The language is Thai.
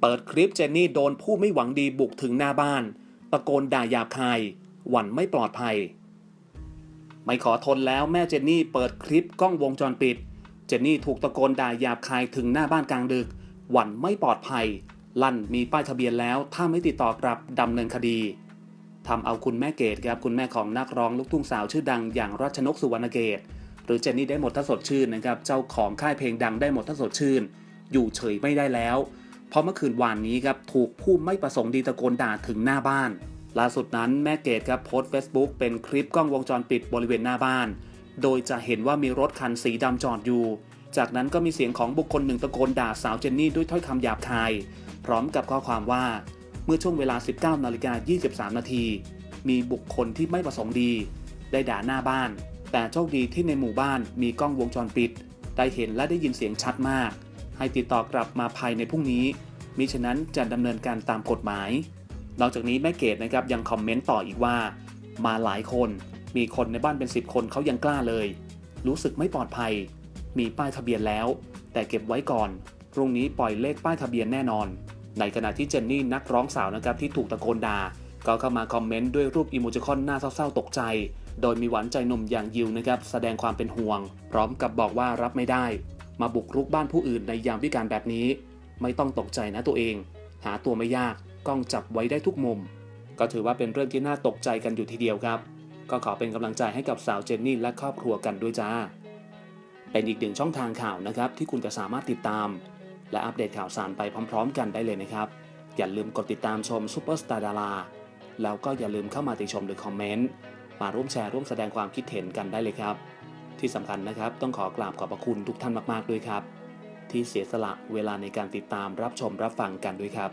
เปิดคลิปเจนนี่โดนผู้ไม่หวังดีบุกถึงหน้าบ้าน ตะโกนด่าหยาบคาย หวั่นไม่ปลอดภัย ไม่ขอทนแล้วแม่เจนนี่เปิดคลิปกล้องวงจรปิด เจนนี่ถูกตะโกนด่าหยาบคายถึงหน้าบ้านกลางดึก หวั่นไม่ปลอดภัย ลั่นมีป้ายทะเบียนแล้ว ถ้าไม่ติดต่อกลับดำเนินคดีทำเอาคุณแม่เกดครับคุณแม่ของนักร้องลูกทุ่งสาวชื่อดังอย่างรัชนกสุวรรณเกตหรือเจนนี่ได้หมดถ้าสดชื่นนะครับเจ้าของค่ายเพลงดังได้หมดถ้าสดชื่น อยู่เฉยไม่ได้แล้ว เพราะเมื่อคืนวานนี้ครับถูกผู้ไม่ประสงค์ดีตะโกนด่าถึงหน้าบ้าน ล่าสุดนั้นแม่เกดครับโพสต์ Facebook เป็นคลิปกล้องวงจรปิดบริเวณหน้าบ้าน โดยจะเห็นว่ามีรถคันสีดำจอดอยู่ จากนั้นก็มีเสียงของบุคคลหนึ่งตะโกนด่าสาวเจนนี่ด้วยถ้อยคำหยาบคาย พร้อมกับข้อความว่า เมื่อช่วงเวลา 19นาฬิกา23 นาที มีบุคคลที่ไม่ประสงค์ดี ได้ด่าหน้าบ้าน แต่โชคดีที่ในหมู่บ้านมีกล้องวงจรปิด ได้เห็นและได้ยินเสียงชัดมาก ให้ติดต่อกลับมาภายในพรุ่งนี้ มิฉะนั้นจะดำเนินการตามกฎหมาย นอกจากนี้แม่เกดนะครับยังคอมเมนต์ต่ออีกว่า มาหลายคน มีคนในบ้านเป็น 10 คนเขายังกล้าเลย รู้สึกไม่ปลอดภัย มีป้ายทะเบียนแล้ว แต่เก็บไว้ก่อนพรุ่งนี้ปล่อยเลขป้ายทะเบียนแน่นอน ในขณะที่เจนนี่นักร้องสาวนะครับที่ถูกตะโกนด่าก็เข้ามาคอมเมนต์ด้วยรูปอิโมจิคอนหน้าเศร้าๆตกใจ โดยมีหวานใจหนุ่มอย่างยิวนะครับแสดงความเป็นห่วง พร้อมกับบอกว่ารับไม่ได้ มาบุกรุกบ้านผู้อื่นในยามวิการแบบนี้ ไม่ต้องตกใจนะตัวเอง หาตัวไม่ยากกล้องจับไว้ได้ทุกมุม ก็ถือว่าเป็นเรื่องที่น่าตกใจกันอยู่ทีเดียวครับ ก็ขอเป็นกำลังใจให้กับสาวเจนนี่และครอบครัวกันด้วยจ้า เป็นอีกหนึ่งช่องทางข่าวนะครับ ที่คุณจะสามารถติดตาม และอัปเดตข่าวสารไปพร้อม ๆ กันได้เลยนะครับ อย่าลืมกดติดตามชมซูเปอร์สตาร์ดาราแล้วก็อย่าลืมเข้ามาติชมหรือคอมเมนต์มาร่วมแชร์ร่วมแสดงความคิดเห็นกันได้เลยครับ ที่สำคัญนะครับ ต้องขอกราบขอบพระคุณทุกท่านมาก ๆ ด้วยครับ ที่เสียสละเวลาในการติดตามรับชมรับฟังกันด้วยครับ